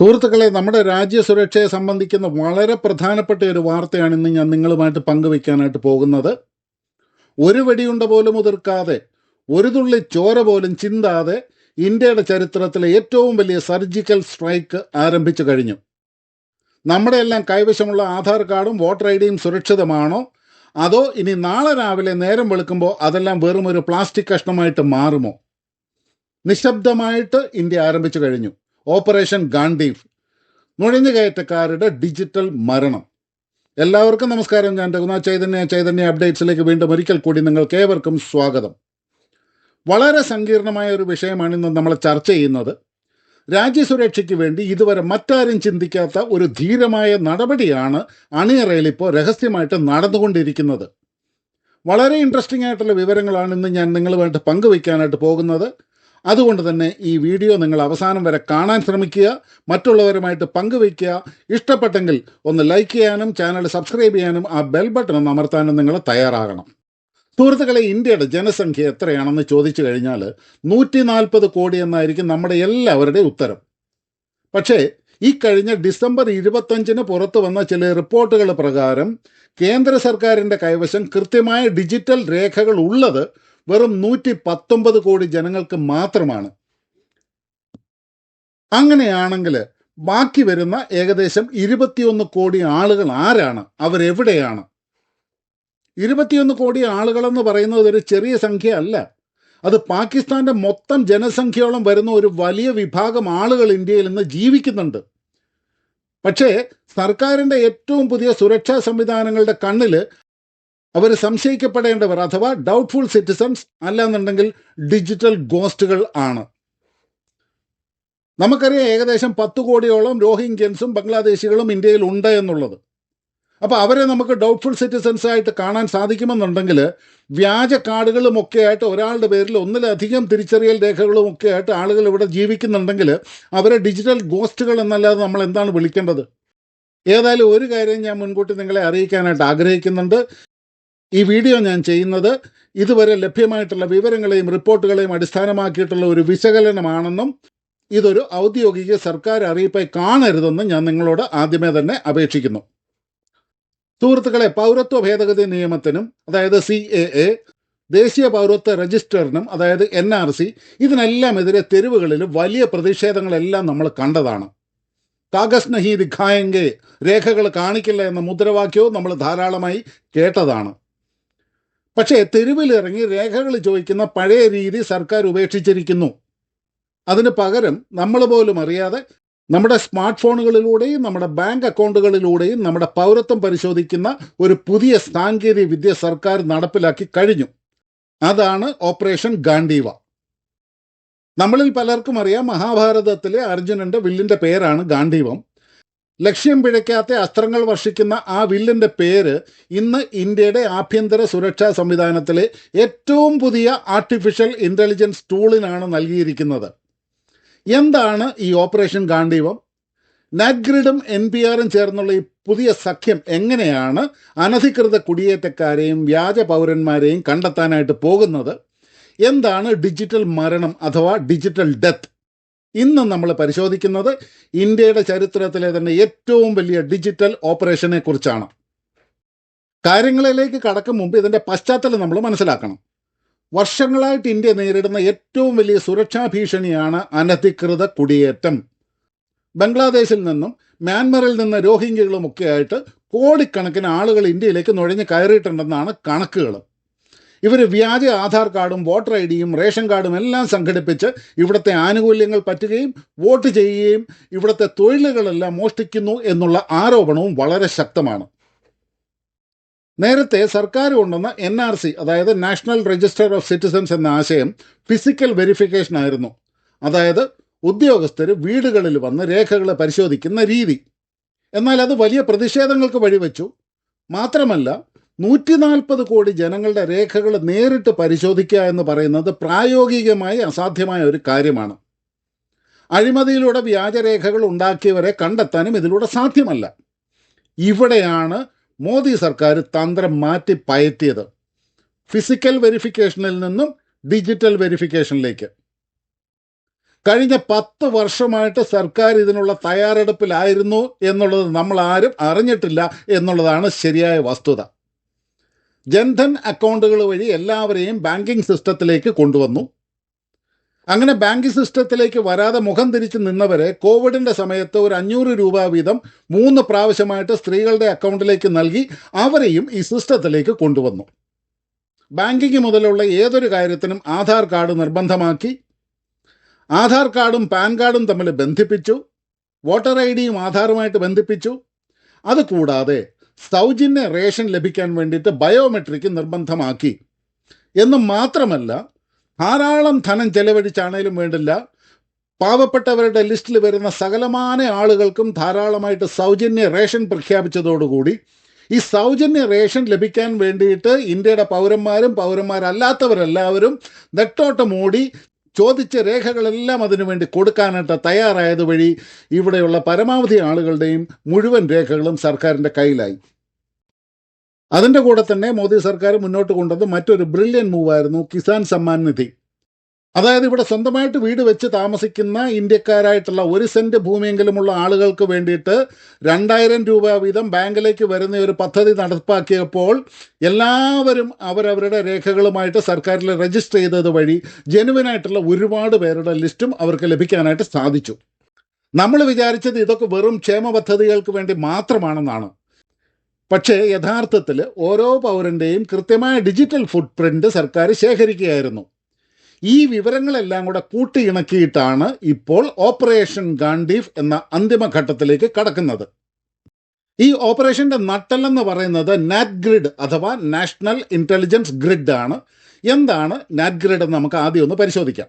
സുഹൃത്തുക്കളെ നമ്മുടെ രാജ്യസുരക്ഷയെ സംബന്ധിക്കുന്ന വളരെ പ്രധാനപ്പെട്ട ഒരു വാർത്തയാണ് ഇന്ന് ഞാൻ നിങ്ങളുമായിട്ട് പങ്കുവയ്ക്കാനായിട്ട് പോകുന്നത്. ഒരു വെടിയുണ്ട പോലും ഉതിർക്കാതെ ഒരു തുള്ളി ചോര പോലും ചിന്താതെ ഇന്ത്യയുടെ ചരിത്രത്തിലെ ഏറ്റവും വലിയ സർജിക്കൽ സ്ട്രൈക്ക് ആരംഭിച്ചു കഴിഞ്ഞു. നമ്മുടെ എല്ലാം കൈവശമുള്ള ആധാർ കാർഡും വോട്ടർ ഐ ഡിയും സുരക്ഷിതമാണോ? അതോ ഇനി നാളെ രാവിലെ നേരം വെളുക്കുമ്പോൾ അതെല്ലാം വെറും ഒരു പ്ലാസ്റ്റിക് കഷ്ണമായിട്ട് മാറുമോ? നിശബ്ദമായിട്ട് ഇന്ത്യ ആരംഭിച്ചു കഴിഞ്ഞു. ഓപ്പറേഷൻ ഗാന്ധീവ് നുഴഞ്ഞുകയറ്റക്കാരുടെ ഡിജിറ്റൽ മരണം. എല്ലാവർക്കും നമസ്കാരം. ഞാൻ രഘുനാഥ് ചൈതന്യ. ചൈതന്യ അപ്ഡേറ്റ്സിലേക്ക് വീണ്ടും ഒരിക്കൽ കൂടി നിങ്ങൾക്ക് ഏവർക്കും സ്വാഗതം. വളരെ സങ്കീർണമായ ഒരു വിഷയമാണ് ഇന്ന് നമ്മൾ ചർച്ച ചെയ്യുന്നത്. രാജ്യസുരക്ഷയ്ക്ക് വേണ്ടി ഇതുവരെ മറ്റാരും ചിന്തിക്കാത്ത ഒരു ധീരമായ നടപടിയാണ് അണിയറയിൽ ഇപ്പോൾ രഹസ്യമായിട്ട് നടന്നുകൊണ്ടിരിക്കുന്നത്. വളരെ ഇൻട്രസ്റ്റിംഗ് ആയിട്ടുള്ള വിവരങ്ങളാണ് ഇന്ന് ഞാൻ നിങ്ങളുമായിട്ട് പങ്കുവയ്ക്കാനായിട്ട് പോകുന്നത്. അതുകൊണ്ട് തന്നെ ഈ വീഡിയോ നിങ്ങൾ അവസാനം വരെ കാണാൻ ശ്രമിക്കുക മറ്റുള്ളവരുമായിട്ട് പങ്കുവയ്ക്കുക. ഇഷ്ടപ്പെട്ടെങ്കിൽ ഒന്ന് ലൈക്ക് ചെയ്യാനും ചാനൽ സബ്സ്ക്രൈബ് ചെയ്യാനും ആ ബെൽ ബട്ടൺ ഒന്ന് അമർത്താനും നിങ്ങൾ തയ്യാറാകണം. സുഹൃത്തുക്കളെ ഇന്ത്യയുടെ ജനസംഖ്യ എത്രയാണെന്ന് ചോദിച്ചു കഴിഞ്ഞാൽ നൂറ്റി നാൽപ്പത് കോടി എന്നായിരിക്കും നമ്മുടെ എല്ലാവരുടെയും ഉത്തരം. പക്ഷേ ഈ കഴിഞ്ഞ ഡിസംബർ ഇരുപത്തഞ്ചിന് പുറത്തു വന്ന ചില റിപ്പോർട്ടുകൾ പ്രകാരം കേന്ദ്ര സർക്കാരിന്റെ കൈവശം കൃത്യമായ ഡിജിറ്റൽ രേഖകൾ ഉള്ളത് വെറും നൂറ്റി പത്തൊമ്പത് കോടി ജനങ്ങൾക്ക് മാത്രമാണ്. അങ്ങനെയാണെങ്കിൽ ബാക്കി വരുന്ന ഏകദേശം ഇരുപത്തിയൊന്ന് കോടി ആളുകൾ ആരാണ്? അവരെവിടെയാണ്? ഇരുപത്തിയൊന്ന് കോടി ആളുകളെന്ന് പറയുന്നത് ഒരു ചെറിയ സംഖ്യ അല്ല. അത് പാകിസ്ഥാന്റെ മൊത്തം ജനസംഖ്യയോളം വരുന്ന ഒരു വലിയ വിഭാഗം ആളുകൾ ഇന്ത്യയിൽ ഇന്ന് ജീവിക്കുന്നുണ്ട്. പക്ഷേ സർക്കാരിന്റെ ഏറ്റവും പുതിയ സുരക്ഷാ സംവിധാനങ്ങളുടെ കണ്ണിൽ അവർ സംശയിക്കപ്പെടേണ്ടവർ അഥവാ ഡൗട്ട്ഫുൾ സിറ്റിസൺസ് അല്ലാന്നുണ്ടെങ്കിൽ ഡിജിറ്റൽ ഗോസ്റ്റുകൾ ആണ്. നമുക്കറിയാം ഏകദേശം പത്ത് കോടിയോളം രോഹിംഗ്യൻസും ബംഗ്ലാദേശികളും ഇന്ത്യയിൽ ഉണ്ട് എന്നുള്ളത്. അപ്പോൾ അവരെ നമുക്ക് ഡൗട്ട്ഫുൾ സിറ്റിസൺസ് ആയിട്ട് കാണാൻ സാധിക്കുമെന്നുണ്ടെങ്കിൽ വ്യാജ കാർഡുകളും ഒക്കെ ആയിട്ട് ഒരാളുടെ പേരിൽ ഒന്നിലധികം തിരിച്ചറിയൽ രേഖകളും ഒക്കെ ആയിട്ട് ആളുകൾ ഇവിടെ ജീവിക്കുന്നുണ്ടെങ്കിൽ അവരെ ഡിജിറ്റൽ ഗോസ്റ്റുകൾ എന്നല്ലാതെ നമ്മൾ എന്താണ് വിളിക്കേണ്ടത്? ഏതായാലും ഒരു കാര്യം ഞാൻ മുൻകൂട്ടി നിങ്ങളെ അറിയിക്കാനായിട്ട് ആഗ്രഹിക്കുന്നുണ്ട്. ഈ വീഡിയോ ഞാൻ ചെയ്യുന്നത് ഇതുവരെ ലഭ്യമായിട്ടുള്ള വിവരങ്ങളെയും റിപ്പോർട്ടുകളെയും അടിസ്ഥാനമാക്കിയിട്ടുള്ള ഒരു വിശകലനമാണെന്നും ഇതൊരു ഔദ്യോഗിക സർക്കാർ അറിയിപ്പായി കാണരുതെന്നും ഞാൻ നിങ്ങളോട് ആദ്യമേ തന്നെ അപേക്ഷിക്കുന്നു. സുഹൃത്തുക്കളെ പൗരത്വ ഭേദഗതി നിയമത്തിനും അതായത് സി എ എ ദേശീയ പൗരത്വ രജിസ്റ്ററിനും അതായത് എൻ ആർ സി ഇതിനെല്ലാം എതിരെ തെരുവുകളിൽ വലിയ പ്രതിഷേധങ്ങളെല്ലാം നമ്മൾ കണ്ടതാണ്. കാഗസ് നഹി ദിഖായെങ്കെ രേഖകൾ കാണിക്കില്ല എന്ന മുദ്രാവാക്യവും നമ്മൾ ധാരാളമായി കേട്ടതാണ്. പക്ഷേ തെരുവിലിറങ്ങി രേഖകൾ ചോദിക്കുന്ന പഴയ രീതി സർക്കാർ ഉപേക്ഷിച്ചിരിക്കുന്നു. അതിന് പകരം നമ്മൾ പോലും അറിയാതെ നമ്മുടെ സ്മാർട്ട് ഫോണുകളിലൂടെയും നമ്മുടെ ബാങ്ക് അക്കൗണ്ടുകളിലൂടെയും നമ്മുടെ പൗരത്വം പരിശോധിക്കുന്ന ഒരു പുതിയ സാങ്കേതിക വിദ്യ സർക്കാർ നടപ്പിലാക്കി കഴിഞ്ഞു. അതാണ് ഓപ്പറേഷൻ ഗാന്ധീവ. നമ്മളിൽ പലർക്കും അറിയാം മഹാഭാരതത്തിലെ അർജുനന്റെ വില്ലിന്റെ പേരാണ് ഗാന്ധീവം. ലക്ഷ്യം പിഴയ്ക്കാത്ത അസ്ത്രങ്ങൾ വർഷിക്കുന്ന ആ വില്ലിന്റെ പേര് ഇന്ന് ഇന്ത്യയുടെ ആഭ്യന്തര സുരക്ഷാ സംവിധാനത്തിലെ ഏറ്റവും പുതിയ ആർട്ടിഫിഷ്യൽ ഇന്റലിജൻസ് ടൂളിനാണ് നൽകിയിരിക്കുന്നത്. എന്താണ് ഈ ഓപ്പറേഷൻ ഗാന്ധീവം? നാഗ്രിഡും എൻ പി ആറും ചേർന്നുള്ള ഈ പുതിയ സഖ്യം എങ്ങനെയാണ് അനധികൃത കുടിയേറ്റക്കാരെയും വ്യാജ പൗരന്മാരെയും കണ്ടെത്താനായിട്ട് പോകുന്നത്? എന്താണ് ഡിജിറ്റൽ മരണം അഥവാ ഡിജിറ്റൽ ഡെത്ത് ഇന്ന് നമ്മൾ പരിശോധിക്കുന്നത് ഇന്ത്യയുടെ ചരിത്രത്തിലെ തന്നെ ഏറ്റവും വലിയ ഡിജിറ്റൽ ഓപ്പറേഷനെ കുറിച്ചാണ്. കാര്യങ്ങളിലേക്ക് കടക്കും മുമ്പ് ഇതിന്റെ പശ്ചാത്തലം നമ്മൾ മനസ്സിലാക്കണം. വർഷങ്ങളായിട്ട് ഇന്ത്യ നേരിടുന്ന ഏറ്റവും വലിയ സുരക്ഷാ ഭീഷണിയാണ് അനധികൃത കുടിയേറ്റം. ബംഗ്ലാദേശിൽ നിന്നും മ്യാൻമറിൽ നിന്ന് രോഹിംഗ്യകളും ഒക്കെ ആയിട്ട് കോടിക്കണക്കിന് ആളുകൾ ഇന്ത്യയിലേക്ക് നുഴഞ്ഞ് കയറിയിട്ടുണ്ടെന്നാണ് കണക്കുകൾ. ഇവർ വ്യാജ ആധാർ കാർഡും വോട്ടർ ഐ ഡിയും റേഷൻ കാർഡും എല്ലാം സംഘടിപ്പിച്ച് ഇവിടുത്തെ ആനുകൂല്യങ്ങൾ പറ്റുകയും വോട്ട് ചെയ്യുകയും ഇവിടുത്തെ തൊഴിലുകളെല്ലാം മോഷ്ടിക്കുന്നു എന്നുള്ള ആരോപണവും വളരെ ശക്തമാണ്. നേരത്തെ സർക്കാർ കൊണ്ടുവന്ന എൻ ആർ സി അതായത് നാഷണൽ രജിസ്റ്റർ ഓഫ് സിറ്റിസൻസ് എന്ന ആശയം ഫിസിക്കൽ വെരിഫിക്കേഷൻ ആയിരുന്നു. അതായത് ഉദ്യോഗസ്ഥർ വീടുകളിൽ വന്ന് രേഖകളെ പരിശോധിക്കുന്ന രീതി. എന്നാൽ അത് വലിയ പ്രതിഷേധങ്ങൾക്ക് വഴിവെച്ചു. മാത്രമല്ല നൂറ്റി നാൽപ്പത് കോടി ജനങ്ങളുടെ രേഖകൾ നേരിട്ട് പരിശോധിക്കുക എന്ന് പറയുന്നത് പ്രായോഗികമായി അസാധ്യമായ ഒരു കാര്യമാണ്. അഴിമതിയിലൂടെ വ്യാജരേഖകൾ ഉണ്ടാക്കിയവരെ കണ്ടെത്താനും ഇതിലൂടെ സാധ്യമല്ല. ഇവിടെയാണ് മോദി സർക്കാർ തന്ത്രം മാറ്റി പയറ്റിയത്. ഫിസിക്കൽ വെരിഫിക്കേഷനിൽ നിന്നും ഡിജിറ്റൽ വെരിഫിക്കേഷനിലേക്ക്. കഴിഞ്ഞ പത്ത് വർഷമായിട്ട് സർക്കാർ ഇതിനുള്ള തയ്യാറെടുപ്പിലായിരുന്നു എന്നുള്ളത് നമ്മൾ ആരും അറിഞ്ഞിട്ടില്ല എന്നുള്ളതാണ് ശരിയായ വസ്തുത. ജൻധൻ അക്കൗണ്ടുകൾ വഴി എല്ലാവരെയും ബാങ്കിങ് സിസ്റ്റത്തിലേക്ക് കൊണ്ടുവന്നു. അങ്ങനെ ബാങ്കിംഗ് സിസ്റ്റത്തിലേക്ക് വരാതെ മുഖം തിരിച്ച് നിന്നവരെ കോവിഡിന്റെ സമയത്ത് ഒരു അഞ്ഞൂറ് രൂപ വീതം മൂന്ന് പ്രാവശ്യമായിട്ട് സ്ത്രീകളുടെ അക്കൗണ്ടിലേക്ക് നൽകി അവരെയും ഈ സിസ്റ്റത്തിലേക്ക് കൊണ്ടുവന്നു. ബാങ്കിങ് മുതലുള്ള ഏതൊരു കാര്യത്തിനും ആധാർ കാർഡ് നിർബന്ധമാക്കി. ആധാർ കാർഡും പാൻ കാർഡും തമ്മിൽ ബന്ധിപ്പിച്ചു. വോട്ടർ ഐ ഡിയും ആധാറുമായിട്ട് ബന്ധിപ്പിച്ചു. അതുകൂടാതെ സൗജന്യ റേഷൻ ലഭിക്കാൻ വേണ്ടിയിട്ട് ബയോമെട്രിക് നിർബന്ധമാക്കി. എന്ന് മാത്രമല്ല ധാരാളം ധനം ചെലവഴിച്ചാണേലും വേണ്ടില്ല പാവപ്പെട്ടവരുടെ ലിസ്റ്റിൽ വരുന്ന സകലമാന ആളുകൾക്കും ധാരാളമായിട്ട് സൗജന്യ റേഷൻ പ്രഖ്യാപിച്ചതോടുകൂടി ഈ സൗജന്യ റേഷൻ ലഭിക്കാൻ വേണ്ടിയിട്ട് ഇന്ത്യയുടെ പൗരന്മാരും പൗരന്മാരല്ലാത്തവരെല്ലാവരും നെട്ടോട്ടം ഓടി ചോദിച്ച രേഖകളെല്ലാം അതിനുവേണ്ടി കൊടുക്കാനായിട്ട് തയ്യാറായത് വഴി ഇവിടെയുള്ള പരമാവധി ആളുകളുടെയും മുഴുവൻ രേഖകളും സർക്കാരിന്റെ കയ്യിലായി. അതിന്റെ കൂടെ തന്നെ മോദി സർക്കാർ മുന്നോട്ട് കൊണ്ടത് മറ്റൊരു ബ്രില്യൻ മൂവായിരുന്നു കിസാൻ സമ്മാൻ നിധി. അതായത് ഇവിടെ സ്വന്തമായിട്ട് വീട് വെച്ച് താമസിക്കുന്ന ഇന്ത്യക്കാരായിട്ടുള്ള ഒരു സെന്റ് ഭൂമിയെങ്കിലുമുള്ള ആളുകൾക്ക് വേണ്ടിയിട്ട് രണ്ടായിരം രൂപ വീതം ബാങ്കിലേക്ക് വരുന്ന ഒരു പദ്ധതി നടപ്പാക്കിയപ്പോൾ എല്ലാവരും അവരവരുടെ രേഖകളുമായിട്ട് സർക്കാരിൽ രജിസ്റ്റർ ചെയ്തത് വഴി ജനുവിനായിട്ടുള്ള ഒരുപാട് പേരുടെ ലിസ്റ്റും അവർക്ക് ലഭിക്കാനായിട്ട് സാധിച്ചു. നമ്മൾ വിചാരിച്ചത് ഇതൊക്കെ വെറും ക്ഷേമ പദ്ധതികൾക്ക് വേണ്ടി മാത്രമാണെന്നാണ്. പക്ഷേ യഥാർത്ഥത്തിൽ ഓരോ പൗരന്റെയും കൃത്യമായ ഡിജിറ്റൽ ഫുട് പ്രിന്റ് സർക്കാർ ശേഖരിക്കുകയായിരുന്നു. ഈ വിവരങ്ങളെല്ലാം കൂടെ കൂട്ടിയിണക്കിയിട്ടാണ് ഇപ്പോൾ ഓപ്പറേഷൻ ഗാന്ധിഫ് എന്ന അന്തിമഘട്ടത്തിലേക്ക് കടക്കുന്നത്. ഈ ഓപ്പറേഷന്റെ നട്ടെല്ലെന്ന് പറയുന്നത് നാറ്റ് ഗ്രിഡ് അഥവാ നാഷണൽ ഇന്റലിജൻസ് ഗ്രിഡ് ആണ്. എന്താണ് നാറ്റ് ഗ്രിഡ് എന്ന് നമുക്ക് ആദ്യം ഒന്ന് പരിശോധിക്കാം.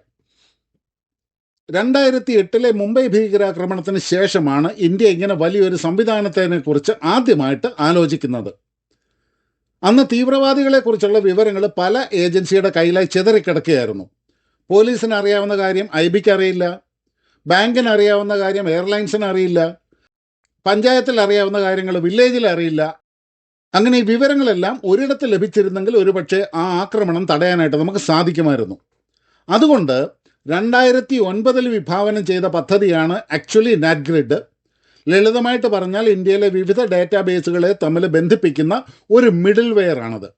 രണ്ടായിരത്തി എട്ടിലെ മുംബൈ ഭീകരാക്രമണത്തിന് ശേഷമാണ് ഇന്ത്യ ഇങ്ങനെ വലിയൊരു സംവിധാനത്തിനെ കുറിച്ച് ആദ്യമായിട്ട് ആലോചിക്കുന്നത്. അന്ന് തീവ്രവാദികളെക്കുറിച്ചുള്ള വിവരങ്ങൾ പല ഏജൻസിയുടെ കയ്യിലായി ചിതറിക്കിടക്കുകയായിരുന്നു. പോലീസിന് അറിയാവുന്ന കാര്യം ഐ ബിക്ക് അറിയില്ല ബാങ്കിന് അറിയാവുന്ന കാര്യം എയർലൈൻസിന് അറിയില്ല പഞ്ചായത്തിൽ അറിയാവുന്ന കാര്യങ്ങൾ വില്ലേജിൽ അറിയില്ല അങ്ങനെ ഈ വിവരങ്ങളെല്ലാം ഒരിടത്ത് ലഭിച്ചിരുന്നെങ്കിൽ ഒരുപക്ഷെ ആ ആക്രമണം തടയാനായിട്ട് നമുക്ക് സാധിക്കുമായിരുന്നു. അതുകൊണ്ട് രണ്ടായിരത്തി ഒൻപതിൽ വിഭാവനം ചെയ്ത പദ്ധതിയാണ് ആക്ച്വലി നാറ്റ്ഗ്രിഡ്. ലളിതമായിട്ട് പറഞ്ഞാൽ ഇന്ത്യയിലെ വിവിധ ഡാറ്റാബേസുകളെ തമ്മിൽ ബന്ധിപ്പിക്കുന്ന ഒരു മിഡിൽ വെയർ ആണത്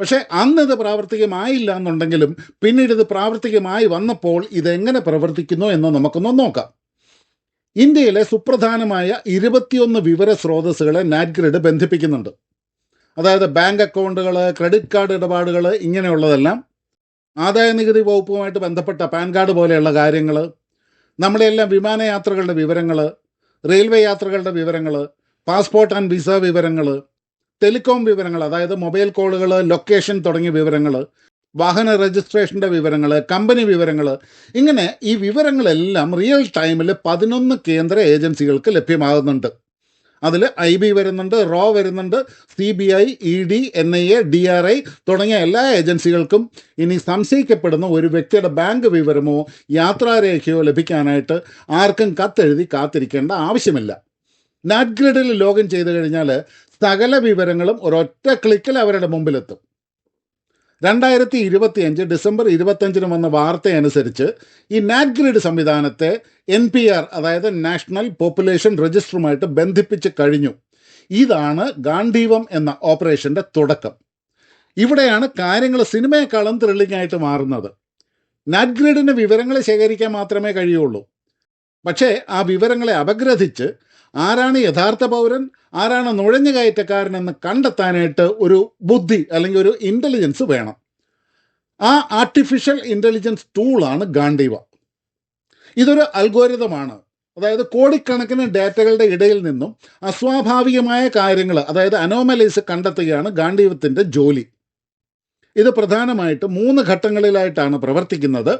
പക്ഷേ അന്ന് ഇത് പ്രാവർത്തികമായില്ല എന്നുണ്ടെങ്കിലും പിന്നീട് ഇത് പ്രാവർത്തികമായി വന്നപ്പോൾ ഇതെങ്ങനെ പ്രവർത്തിക്കുന്നു എന്ന് നമുക്കൊന്ന് നോക്കാം. ഇന്ത്യയിലെ സുപ്രധാനമായ ഇരുപത്തിയൊന്ന് വിവര സ്രോതസ്സുകളെ നാറ്റ്ഗ്രിഡ് ബന്ധിപ്പിക്കുന്നുണ്ട്. അതായത് ബാങ്ക് അക്കൗണ്ടുകൾ ക്രെഡിറ്റ് കാർഡ് ഇടപാടുകൾ ഇങ്ങനെയുള്ളതെല്ലാം ആദായ നികുതി വകുപ്പുമായിട്ട് ബന്ധപ്പെട്ട പാൻ കാർഡ് പോലെയുള്ള കാര്യങ്ങൾ നമ്മുടെയെല്ലാം വിമാനയാത്രകളുടെ വിവരങ്ങൾ റെയിൽവേ യാത്രകളുടെ വിവരങ്ങൾ പാസ്പോർട്ട് ആൻഡ് വിസ വിവരങ്ങൾ ടെലികോം വിവരങ്ങൾ അതായത് മൊബൈൽ കോളുകൾ ലൊക്കേഷൻ തുടങ്ങിയ വിവരങ്ങൾ വാഹന രജിസ്ട്രേഷന്റെ വിവരങ്ങൾ കമ്പനി വിവരങ്ങൾ ഇങ്ങനെ ഈ വിവരങ്ങളെല്ലാം റിയൽ ടൈമിൽ പതിനൊന്ന് കേന്ദ്ര ഏജൻസികൾക്ക് ലഭ്യമാകുന്നുണ്ട്. അതിൽ ഐ ബി വരുന്നുണ്ട് റോ വരുന്നുണ്ട് C B I E D N I A D R I തുടങ്ങിയ എല്ലാ ഏജൻസികൾക്കും ഇനി സംശയിക്കപ്പെടുന്ന ഒരു വ്യക്തിയുടെ ബാങ്ക് വിവരമോ യാത്രാരേഖയോ ലഭിക്കാനായിട്ട് ആർക്കും കത്തെഴുതി കാത്തിരിക്കേണ്ട ആവശ്യമില്ല. നാറ്റ് ഗ്രിഡിൽ ലോഗിൻ ചെയ്ത് കഴിഞ്ഞാൽ സകല വിവരങ്ങളും ഒരൊറ്റ ക്ലിക്കിൽ അവരുടെ മുമ്പിലെത്തും. രണ്ടായിരത്തി ഇരുപത്തിയഞ്ച് ഡിസംബർ ഇരുപത്തഞ്ചിന് വന്ന വാർത്തയനുസരിച്ച് ഈ നാറ്റ്ഗ്രിഡ് സംവിധാനത്തെ എൻ പി ആർ അതായത് നാഷണൽ പോപ്പുലേഷൻ രജിസ്റ്ററുമായിട്ട് ബന്ധിപ്പിച്ച് കഴിഞ്ഞു. ഇതാണ് ഗാന്ധീവം എന്ന ഓപ്പറേഷന്റെ തുടക്കം. ഇവിടെയാണ് കാര്യങ്ങൾ സിനിമയെക്കാളും ത്രില്ലിംഗ് ആയിട്ട് മാറുന്നത് നാറ്റ്ഗ്രിഡിന് വിവരങ്ങൾ ശേഖരിക്കാൻ മാത്രമേ കഴിയുള്ളൂ. പക്ഷേ ആ വിവരങ്ങളെ അപഗ്രഥിച്ച് ആരാണ് യഥാർത്ഥ പൗരൻ ആരാണ് നുഴഞ്ഞു കയറ്റക്കാരനെന്ന് കണ്ടെത്താനായിട്ട് ഒരു ബുദ്ധി അല്ലെങ്കിൽ ഒരു ഇന്റലിജൻസ് വേണം. ആ ആർട്ടിഫിഷ്യൽ ഇന്റലിജൻസ് ടൂളാണ് ഗാന്ധീവ. ഇതൊരു അൽഗോരിതമാണ് അതായത് കോടിക്കണക്കിന് ഡാറ്റകളുടെ ഇടയിൽ നിന്നും അസ്വാഭാവികമായ കാര്യങ്ങൾ അതായത് അനോമലൈസ് കണ്ടെത്തുകയാണ് ഗാന്ധീവത്തിന്റെ ജോലി. ഇത് പ്രധാനമായിട്ട് മൂന്ന് ഘട്ടങ്ങളിലായിട്ടാണ് പ്രവർത്തിക്കുന്നത്.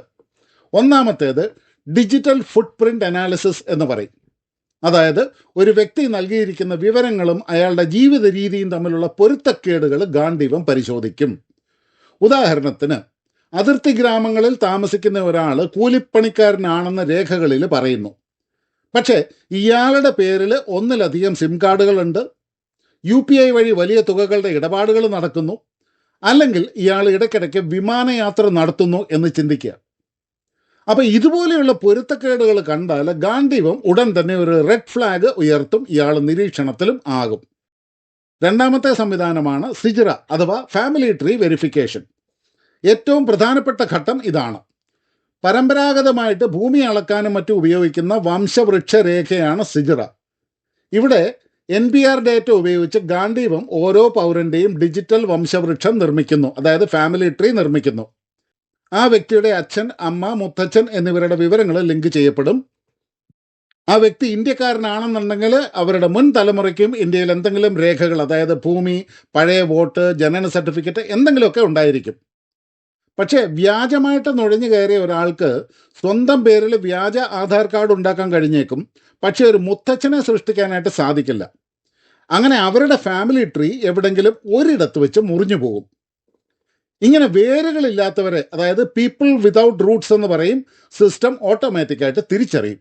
ഒന്നാമത്തേത് ഡിജിറ്റൽ ഫുട് പ്രിന്റ് അനാലിസിസ് എന്ന് പറയും. അതായത് ഒരു വ്യക്തി നൽകിയിരിക്കുന്ന വിവരങ്ങളും അയാളുടെ ജീവിത രീതിയും തമ്മിലുള്ള പൊരുത്തക്കേടുകൾ ഗാന്ധിവം പരിശോധിക്കും. ഉദാഹരണത്തിന് അതിർത്തി ഗ്രാമങ്ങളിൽ താമസിക്കുന്ന ഒരാൾ കൂലിപ്പണിക്കാരനാണെന്ന് രേഖകളിൽ പറയുന്നു. പക്ഷേ ഇയാളുടെ പേരിൽ ഒന്നിലധികം സിം കാർഡുകളുണ്ട്. യു പി ഐ വഴി വലിയ തുകകളുടെ ഇടപാടുകൾ നടക്കുന്നു. അല്ലെങ്കിൽ ഇയാൾ ഇടയ്ക്കിടയ്ക്ക് വിമാനയാത്ര നടത്തുന്നു എന്ന് ചിന്തിക്കുക. അപ്പൊ ഇതുപോലെയുള്ള പൊരുത്തക്കേടുകൾ കണ്ടാൽ ഗാന്ധിവം ഉടൻ തന്നെ ഒരു റെഡ് ഫ്ലാഗ് ഉയർത്തും ഇയാൾ നിരീക്ഷണത്തിലും ആകും. രണ്ടാമത്തെ സംവിധാനമാണ് സിജിറ അഥവാ ഫാമിലി ട്രീ വെരിഫിക്കേഷൻ ഏറ്റവും പ്രധാനപ്പെട്ട ഘട്ടം ഇതാണ്. പരമ്പരാഗതമായിട്ട് ഭൂമി അളക്കാനും മറ്റും ഉപയോഗിക്കുന്ന വംശവൃക്ഷ രേഖയാണ് സിജിറ. ഇവിടെ എൻ പി ആർ ഡേറ്റ ഉപയോഗിച്ച് ഗാന്ധീവം ഓരോ പൗരന്റെയും ഡിജിറ്റൽ വംശവൃക്ഷം നിർമ്മിക്കുന്നു അതായത് ഫാമിലി ട്രീ നിർമ്മിക്കുന്നു. ആ വ്യക്തിയുടെ അച്ഛൻ അമ്മ മുത്തച്ഛൻ എന്നിവരുടെ വിവരങ്ങൾ ലിങ്ക് ചെയ്യപ്പെടും. ആ വ്യക്തി ഇന്ത്യക്കാരനാണെന്നുണ്ടെങ്കിൽ അവരുടെ മുൻ തലമുറയ്ക്കും ഇന്ത്യയിൽ എന്തെങ്കിലും രേഖകൾ അതായത് ഭൂമി പഴയ വോട്ട് ജനന സർട്ടിഫിക്കറ്റ് എന്തെങ്കിലുമൊക്കെ ഉണ്ടായിരിക്കും. പക്ഷേ വ്യാജമായിട്ട് നുഴഞ്ഞു കയറിയ ഒരാൾക്ക് സ്വന്തം പേരിൽ വ്യാജ ആധാർ കാർഡ് ഉണ്ടാക്കാൻ കഴിഞ്ഞേക്കും. പക്ഷേ ഒരു മുത്തച്ഛനെ സൃഷ്ടിക്കാനായിട്ട് സാധിക്കില്ല. അങ്ങനെ അവരുടെ ഫാമിലി ട്രീ എവിടെങ്കിലും ഒരിടത്ത് വെച്ച് മുറിഞ്ഞു പോകും. ഇങ്ങനെ വേരുകളില്ലാത്തവരെ അതായത് പീപ്പിൾ വിതൗട്ട് റൂട്ട്സ് എന്ന് പറയും സിസ്റ്റം ഓട്ടോമാറ്റിക്കായിട്ട് തിരിച്ചറിയും.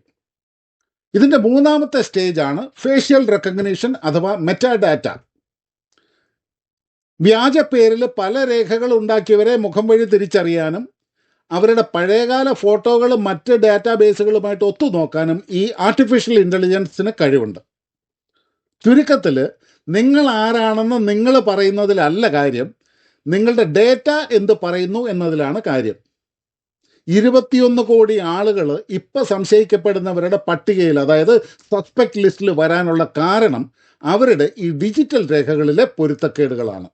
ഇതിന്റെ മൂന്നാമത്തെ സ്റ്റേജാണ് ഫേഷ്യൽ റെക്കഗ്നീഷൻ അഥവാ മെറ്റാഡാറ്റ വ്യാജ പേരിൽ പല രേഖകൾ ഉണ്ടാക്കിയവരെ മുഖം വഴി തിരിച്ചറിയാനും അവരുടെ പഴയകാല ഫോട്ടോകളും മറ്റ് ഡാറ്റാബേസുകളുമായിട്ട് ഒത്തുനോക്കാനും ഈ ആർട്ടിഫിഷ്യൽ ഇന്റലിജൻസിന് കഴിവുണ്ട്. ചുരുക്കത്തിൽ നിങ്ങൾ ആരാണെന്ന് നിങ്ങൾ പറയുന്നതിലല്ല കാര്യം നിങ്ങളുടെ ഡേറ്റ എന്ത് പറയുന്നു എന്നതിലാണ് കാര്യം. ഇരുപത്തിയൊന്ന് കോടി ആളുകൾ ഇപ്പം സംശയിക്കപ്പെടുന്നവരുടെ പട്ടികയിൽ അതായത് സസ്പെക്ട് ലിസ്റ്റിൽ വരാനുള്ള കാരണം അവരുടെ ഈ ഡിജിറ്റൽ രേഖകളിലെ പൊരുത്തക്കേടുകളാണ്.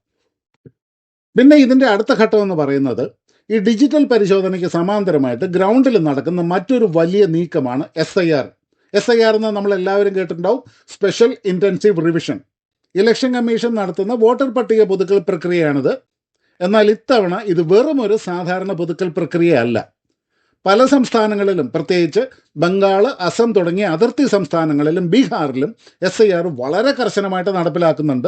പിന്നെ ഇതിന്റെ അടുത്ത ഘട്ടം എന്ന് പറയുന്നത് ഈ ഡിജിറ്റൽ പരിശോധനയ്ക്ക് സമാന്തരമായിട്ട് ഗ്രൗണ്ടിൽ നടക്കുന്ന മറ്റൊരു വലിയ നീക്കമാണ് S I R S I R എന്ന് നമ്മൾ എല്ലാവരും കേട്ടിട്ടുണ്ടാവും. Special intensive revision election commission നടത്തുന്ന വോട്ടർ പട്ടിക പുതുക്കൽ പ്രക്രിയയാണിത്. എന്നാൽ ഇത്തവണ ഇത് വെറും ഒരു സാധാരണ പുതുക്കൽ പ്രക്രിയയല്ല. പല സംസ്ഥാനങ്ങളിലും പ്രത്യേകിച്ച് ബംഗാൾ അസം തുടങ്ങിയ അതിർത്തി സംസ്ഥാനങ്ങളിലും ബീഹാറിലും എസ് ഐ ആർ വളരെ കർശനമായിട്ട് നടപ്പിലാക്കുന്നുണ്ട്.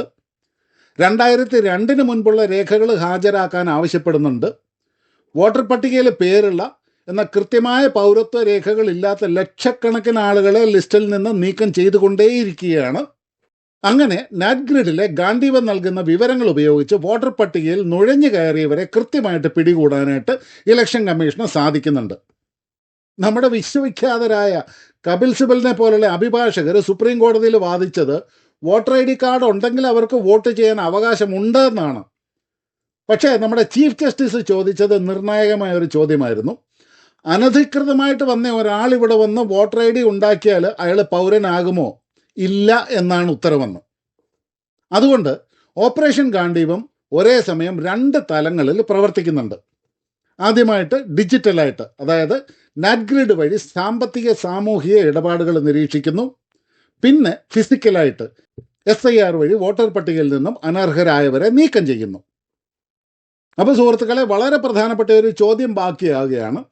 രണ്ടായിരത്തി രണ്ടിന് മുൻപുള്ള രേഖകൾ ഹാജരാക്കാൻ ആവശ്യപ്പെടുന്നുണ്ട്. വോട്ടർ പട്ടികയിൽ പേരുള്ള എന്നാൽ കൃത്യമായ പൗരത്വ രേഖകളില്ലാത്ത ലക്ഷക്കണക്കിന് ആളുകളെ ലിസ്റ്റിൽ നിന്ന് നീക്കം ചെയ്തുകൊണ്ടേയിരിക്കുകയാണ്. അങ്ങനെ നാറ്റ്ഗ്രിഡിലെ ഗാന്ധിവൻ നൽകുന്ന വിവരങ്ങൾ ഉപയോഗിച്ച് വോട്ടർ പട്ടികയിൽ നുഴഞ്ഞു കയറിയവരെ കൃത്യമായിട്ട് പിടികൂടാനായിട്ട് ഇലക്ഷൻ കമ്മീഷന് സാധിക്കുന്നുണ്ട്. നമ്മുടെ വിശ്വവിഖ്യാതരായ കപിൽ സിബലിനെ പോലുള്ള അഭിഭാഷകർ സുപ്രീം കോടതിയിൽ വാദിച്ചത് വോട്ടർ ഐ ഡി കാർഡ് ഉണ്ടെങ്കിൽ അവർക്ക് വോട്ട് ചെയ്യാൻ അവകാശമുണ്ട് എന്നാണ്. പക്ഷേ നമ്മുടെ ചീഫ് ജസ്റ്റിസ് ചോദിച്ചത് നിർണായകമായ ഒരു ചോദ്യമായിരുന്നു. അനധികൃതമായിട്ട് വന്ന ഒരാൾ ഇവിടെ വന്ന് വോട്ടർ ഐ ഡി ഉണ്ടാക്കിയാൽ അയാൾ പൗരനാകുമോ? ഇല്ല എന്നാണ് ഉത്തരവെന്ന്. അതുകൊണ്ട് ഓപ്പറേഷൻ ഗാന്ധീപം ഒരേ സമയം രണ്ട് തലങ്ങളിൽ പ്രവർത്തിക്കുന്നുണ്ട്. ആദ്യമായിട്ട് ഡിജിറ്റലായിട്ട് അതായത് നാറ്റ്ഗ്രിഡ് വഴി സാമ്പത്തിക സാമൂഹിക ഇടപാടുകൾ നിരീക്ഷിക്കുന്നു. പിന്നെ ഫിസിക്കലായിട്ട് എസ് ഐ ആർ വഴി വോട്ടർ പട്ടികയിൽ നിന്നും അനർഹരായവരെ നീക്കം ചെയ്യുന്നു. അപ്പോൾ സുഹൃത്തുക്കളെ വളരെ പ്രധാനപ്പെട്ട ഒരു ചോദ്യം ബാക്കിയാകുകയാണ്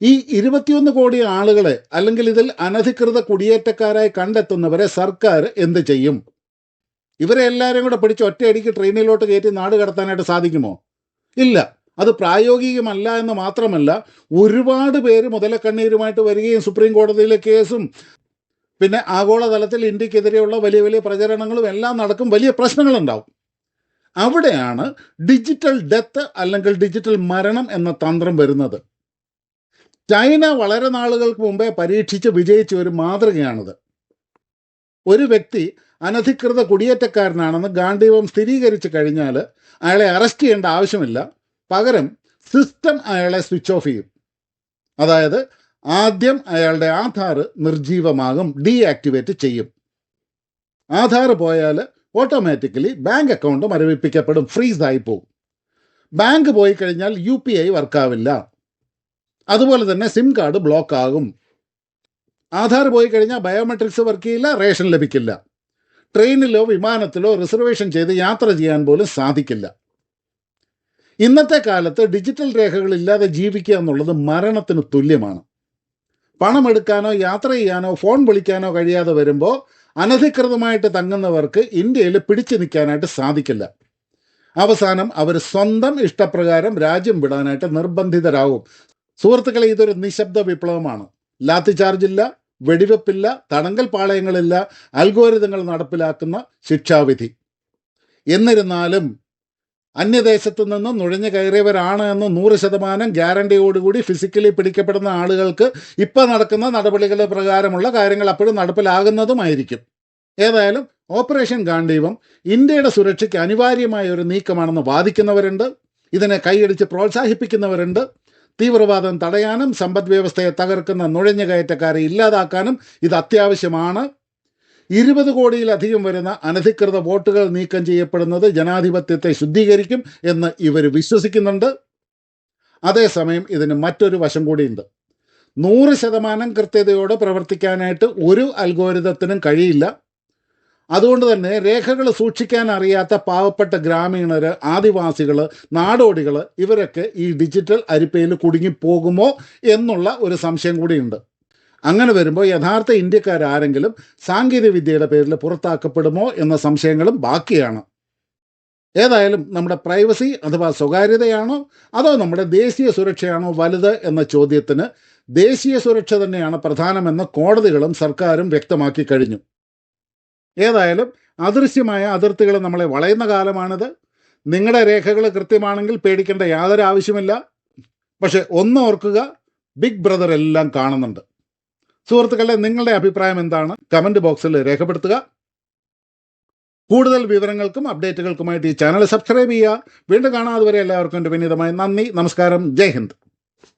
ഈ ഇരുപത്തിയൊന്ന് കോടി ആളുകളെ അല്ലെങ്കിൽ ഇതിൽ അനധികൃത കുടിയേറ്റക്കാരായി കണ്ടെത്തുന്നവരെ സർക്കാർ എന്ത് ചെയ്യും? ഇവരെ എല്ലാവരും കൂടെ പിടിച്ച് ഒറ്റയടിക്ക് ട്രെയിനിലോട്ട് കയറ്റി നാട് കടത്താനായിട്ട് സാധിക്കുമോ? ഇല്ല. അത് പ്രായോഗികമല്ല എന്ന് മാത്രമല്ല ഒരുപാട് പേര് മുതലക്കണ്ണീരുമായിട്ട് വരികയും സുപ്രീം കോടതിയിലെ കേസും പിന്നെ ആഗോളതലത്തിൽ ഇന്ത്യക്കെതിരെയുള്ള വലിയ വലിയ പ്രചരണങ്ങളും എല്ലാം നടക്കും വലിയ പ്രശ്നങ്ങളുണ്ടാവും. അവിടെയാണ് ഡിജിറ്റൽ ഡെത്ത് അല്ലെങ്കിൽ ഡിജിറ്റൽ മരണം എന്ന തന്ത്രം വരുന്നത്. ചൈന വളരെ നാളുകൾക്ക് മുമ്പേ പരീക്ഷിച്ച് വിജയിച്ച ഒരു മാതൃകയാണിത്. ഒരു വ്യക്തി അനധികൃത കുടിയേറ്റക്കാരനാണെന്ന് ഗാന്ധിവം സ്ഥിരീകരിച്ചു കഴിഞ്ഞാൽ അയാളെ അറസ്റ്റ് ചെയ്യേണ്ട ആവശ്യമില്ല. പകരം സിസ്റ്റം അയാളെ സ്വിച്ച് ഓഫ് ചെയ്യും. അതായത് ആദ്യം അയാളുടെ ആധാർ നിർജീവമാകും ഡീആക്ടിവേറ്റ് ചെയ്യും. ആധാർ പോയാൽ ഓട്ടോമാറ്റിക്കലി ബാങ്ക് അക്കൗണ്ട് മരവിപ്പിക്കപ്പെടും ഫ്രീസായി പോകും. ബാങ്ക് പോയി കഴിഞ്ഞാൽ യു പി ഐ വർക്കാവില്ല. അതുപോലെ തന്നെ സിം കാർഡ് ബ്ലോക്ക് ആകും. ആധാർ പോയി കഴിഞ്ഞാൽ ബയോമെട്രിക്സ് വർക്ക് ചെയ്യില്ല റേഷൻ ലഭിക്കില്ല. ട്രെയിനിലോ വിമാനത്തിലോ റിസർവേഷൻ ചെയ്ത് യാത്ര ചെയ്യാൻ പോലും സാധിക്കില്ല. ഇന്നത്തെ കാലത്ത് ഡിജിറ്റൽ രേഖകളില്ലാതെ ജീവിക്കുക എന്നുള്ളത് മരണത്തിന് തുല്യമാണ്. പണമെടുക്കാനോ യാത്ര ചെയ്യാനോ ഫോൺ വിളിക്കാനോ കഴിയാതെ വരുമ്പോൾ അനധികൃതമായിട്ട് തങ്ങുന്നവർക്ക് ഇന്ത്യയിൽ പിടിച്ചു നിൽക്കാനായിട്ട് സാധിക്കില്ല. അവസാനം അവർ സ്വന്തം ഇഷ്ടപ്രകാരം രാജ്യം വിടാനായിട്ട് നിർബന്ധിതരാകും. സുഹൃത്തുക്കളെ ഇതൊരു നിശബ്ദ വിപ്ലവമാണ്. ലാത്തി ചാർജില്ല വെടിവെപ്പില്ല തടങ്കൽ പാളയങ്ങളില്ല അൽഗോരിതങ്ങൾ നടപ്പിലാക്കുന്ന ശിക്ഷാവിധി. എന്നിരുന്നാലും അന്യദേശത്തു നിന്ന് നുഴഞ്ഞു കയറിയവരാണ് എന്ന് നൂറ് ശതമാനം ഗ്യാരണ്ടിയോടുകൂടി ഫിസിക്കലി പിടിക്കപ്പെടുന്ന ആളുകൾക്ക് ഇപ്പോൾ നടക്കുന്ന നടപടികൾ പ്രകാരമുള്ള കാര്യങ്ങൾ അപ്പോഴും നടപ്പിലാകുന്നതുമായിരിക്കും. ഏതായാലും ഓപ്പറേഷൻ ഗാന്ധീവം ഇന്ത്യയുടെ സുരക്ഷയ്ക്ക് അനിവാര്യമായ ഒരു നീക്കമാണെന്ന് വാദിക്കുന്നവരുണ്ട്. ഇതിനെ കൈയടിച്ച് പ്രോത്സാഹിപ്പിക്കുന്നവരുണ്ട്. തീവ്രവാദം തടയാനും സമ്പദ് വ്യവസ്ഥയെ തകർക്കുന്ന നുഴഞ്ഞുകയറ്റക്കാരെ ഇല്ലാതാക്കാനും ഇത് അത്യാവശ്യമാണ്. ഇരുപത് കോടിയിലധികം വരുന്ന അനധികൃത വോട്ടുകൾ നീക്കം ചെയ്യപ്പെടുന്നത് ജനാധിപത്യത്തെ ശുദ്ധീകരിക്കും എന്ന് ഇവർ വിശ്വസിക്കുന്നുണ്ട്. അതേസമയം ഇതിന് മറ്റൊരു വശം കൂടിയുണ്ട്. നൂറ് ശതമാനം കൃത്യതയോടെ പ്രവർത്തിക്കാനായിട്ട് ഒരു അൽഗോരിതത്തിനും കഴിയില്ല. അതുകൊണ്ട് തന്നെ രേഖകൾ സൂക്ഷിക്കാൻ അറിയാത്ത പാവപ്പെട്ട ഗ്രാമീണർ ആദിവാസികൾ നാടോടികൾ ഇവരൊക്കെ ഈ ഡിജിറ്റൽ അരിപ്പയിൽ കുടുങ്ങിപ്പോകുമോ എന്നുള്ള ഒരു സംശയം കൂടിയുണ്ട്. അങ്ങനെ വരുമ്പോൾ യഥാർത്ഥ ഇന്ത്യക്കാരാരെങ്കിലും സാങ്കേതിക വിദ്യയുടെ പേരിൽ പുറത്താക്കപ്പെടുമോ എന്ന സംശയങ്ങളും ബാക്കിയാണ്. ഏതായാലും നമ്മുടെ പ്രൈവസി അഥവാ സ്വകാര്യതയാണോ അതോ നമ്മുടെ ദേശീയ സുരക്ഷയാണോ വലുത് എന്ന ചോദ്യത്തിന് ദേശീയ സുരക്ഷ തന്നെയാണ് പ്രധാനമെന്ന് കോടതികളും സർക്കാരും വ്യക്തമാക്കി കഴിഞ്ഞു. ഏതായാലും അദൃശ്യമായ അതിർത്തികൾ നമ്മളെ വളയുന്ന കാലമാണിത്. നിങ്ങളുടെ രേഖകൾ കൃത്യമാണെങ്കിൽ പേടിക്കേണ്ട യാതൊരു ആവശ്യമില്ല. പക്ഷെ ഒന്ന് ഓർക്കുക ബിഗ് ബ്രദർ എല്ലാം കാണുന്നുണ്ട്. സുഹൃത്തുക്കളെ നിങ്ങളുടെ അഭിപ്രായം എന്താണ്? കമന്റ് ബോക്സിൽ രേഖപ്പെടുത്തുക. കൂടുതൽ വിവരങ്ങൾക്കും അപ്ഡേറ്റുകൾക്കുമായിട്ട് ഈ ചാനൽ സബ്സ്ക്രൈബ് ചെയ്യുക. വീണ്ടും കാണാതെ വരെ എല്ലാവർക്കും വിനീതമായ നന്ദി. നമസ്കാരം. ജയ് ഹിന്ദ്.